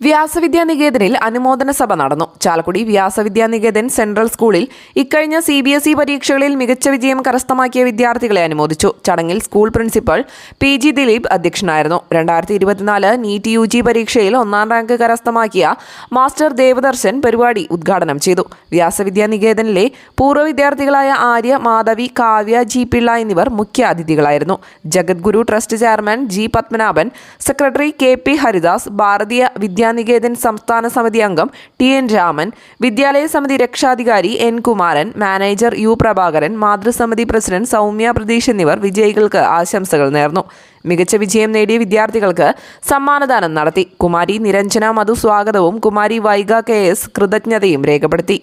വ്യാസവിദ്യാ നികേതനിൽ അനുമോദന സഭ നടന്നു. ചാലക്കുടി വ്യാസവിദ്യാ നികേതൻ സെൻട്രൽ സ്കൂളിൽ ഇക്കഴിഞ്ഞ സി ബി എസ് ഇ പരീക്ഷകളിൽ മികച്ച വിജയം കരസ്ഥമാക്കിയ വിദ്യാർത്ഥികളെ അനുമോദിച്ചു. ചടങ്ങിൽ school principal P G Dileep അധ്യക്ഷനായിരുന്നു. രണ്ടായിരത്തി ഇരുപത്തിനാല് നീറ്റ് യു ജി പരീക്ഷയിൽ ഒന്നാം റാങ്ക് കരസ്ഥമാക്കിയ മാസ്റ്റർ ദേവദർശൻ പരിപാടി ഉദ്ഘാടനം ചെയ്തു. വ്യാസവിദ്യാ നികേതനിലെ പൂർവ വിദ്യാർത്ഥികളായ ആര്യ മാധവി കാവ്യ ജി പിള്ള എന്നിവർ മുഖ്യ അതിഥികളായിരുന്നു. Jagadguru trust chairman G Padmanabhan secretary K P Haridas Bharatiya Vidyaniketan സംസ്ഥാന സമിതി അംഗം ടി എൻ രാമൻ വിദ്യാലയ സമിതി രക്ഷാധികാരി N Kumaran manager U Prabhakaran മാതൃസമിതി president Soumya Pratheesh എന്നിവർ വിജയികൾക്ക് ആശംസകൾ നേർന്നു. മികച്ച വിജയം നേടിയ വിദ്യാർത്ഥികൾക്ക് സമ്മാനദാനം നടത്തി. കുമാരി നിരഞ്ജന മധു സ്വാഗതവും കുമാരി വൈഗ കെ എസ് കൃതജ്ഞതയും രേഖപ്പെടുത്തി.